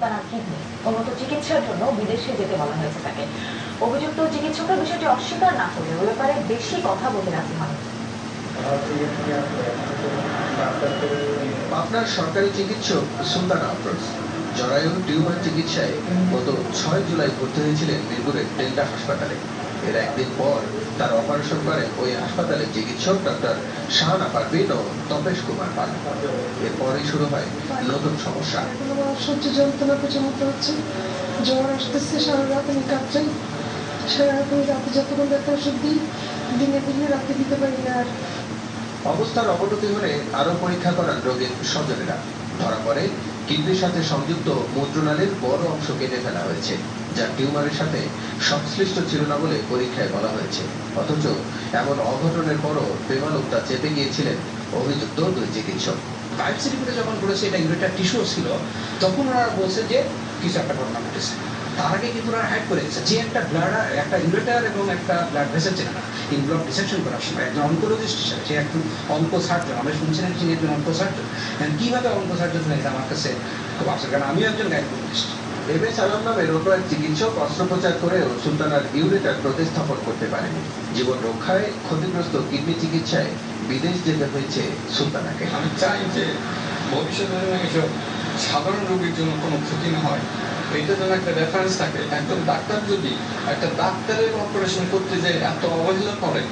তার কিডনি উন্নত চিকিৎসার জন্য বিদেশে যেতে বলা হয়েছে তাকে। অভিযুক্ত চিকিৎসকের বিষয়টি অস্বীকার না করে ও ব্যাপারে বেশি কথা বলে রাজি হন আপনার সরকারি চিকিৎসক সুলতান আফরোজ জরায়ু টিউমার চিকিৎসায় গত ছয় জুলাই ভর্তি হয়েছিলেন মিরপুরের ডেল্টা হাসপাতালে। এর একদিন পর তার অপারেশন করেন ওই হাসপাতালের চিকিৎসক ডক্টর শাহানা পারভিন ও তপেশ কুমার পাল। এরপরই শুরু হয় নতুন সমস্যা। সহ্য যন্ত্রণা পর্যন্ত হচ্ছে। জ্বর আসতেছে সারা রাত আমি কাঁপছি সারা রাত আমি রাতে যতক্ষণ ব্যথা ওষুধ দিই দিনে দিনে রাতে দিতে পারি না আর। অবস্থার অবনতি হলে আরও পরীক্ষা করান রোগীর স্বজনেরা। ধরা পড়ে কিডনির সাথে সংযুক্ত মূত্রনালীর বড় অংশ কেটে ফেলা হয়েছে, যা টিউমারের সাথে সংশ্লিষ্ট ছিল না বলে পরীক্ষায় বলা হয়েছে। অথচ এমন অঘটনের পরও বেমালুক তা চেপে গিয়েছিলেন অভিযুক্ত দুই চিকিৎসক। বায়োপসি রিপোর্টে যখন করেছে এটা ইউরেটার টিস্যু ছিল, তখন ওনারা বলছে যে কিছু একটা ঘটনা ঘটেছে তার আগে কিন্তু ওরা হ্যাড করে গেছে যে একটা ব্লাড একটা ইউরেটার এবং একটা ব্লাড ভেসেল চেনে না। ইন ব্লড ডিসেকশন করার সময় একজন অনকোলজিস্ট হিসেবে সে একজন অঙ্ক সার্জন আমরা শুনছিলাম তিনি একজন অঙ্ক সার্জন কীভাবে অঙ্ক সার্জন হলেন আমার কাছে খুব আশ্চর্য কারণ আমিও একজন গাইনোকোলজিস্ট এম এস আলম নামের অন্য চিকিৎসক অস্ত্রোপচার করেও সুলতানার ইউরেটার প্রতিস্থাপন করতে পারেনি। জীবন রক্ষায় ক্ষতিগ্রস্ত কিডনি চিকিৎসায় বিদেশ যেতে হয়েছে সুলতানাকে। আমি চাই যে ভবিষ্যতে সাধারণ রোগীর জন্য কোনো ক্ষতি না হয়। এটা যেন একটা রেফারেন্স থাকে। একজন ডাক্তার যদি একটা ডাক্তারের অপারেশন করতে যে এত অবহেলা করে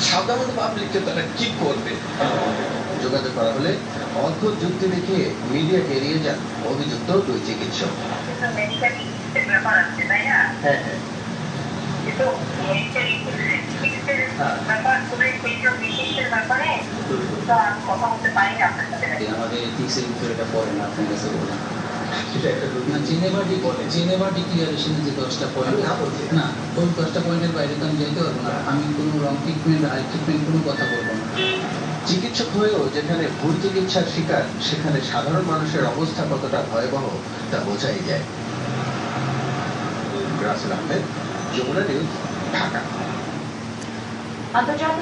সাধারণ পাবলিককে তারা কি করবে? যোগাযোগ করা হলে অদ্ভুত যুক্তি দেখিয়ে মিডিয়াকে এড়িয়ে যান অভিযুক্ত দুই চিকিৎসক। হ্যাঁ হ্যাঁ। হ্যাঁ। আমাদের এথিক্সের ভিতরে এটা পড়ে না আপনার কাছে বললাম। সেটা একটা না জেনেভা বলে জেনেভা ডিক্লিয়ারেশনে যে দশটা পয়েন্ট না ওই দশটা পয়েন্টের বাইরে তো আমি যেতে পারব না। আমি কোনো রং ট্রিটমেন্ট আই ট্রিটমেন্ট কোনো কথা বলব না। চিকিৎসক হয়েও যেখানে ভুল চিকিৎসার শিকার সেখানে সাধারণ মানুষের অবস্থা কতটা ভয়াবহ তা বোঝাই যায়। রাসেল আহমেদ যমুনা নিউজ ঢাকা। আন্তর্জাতিক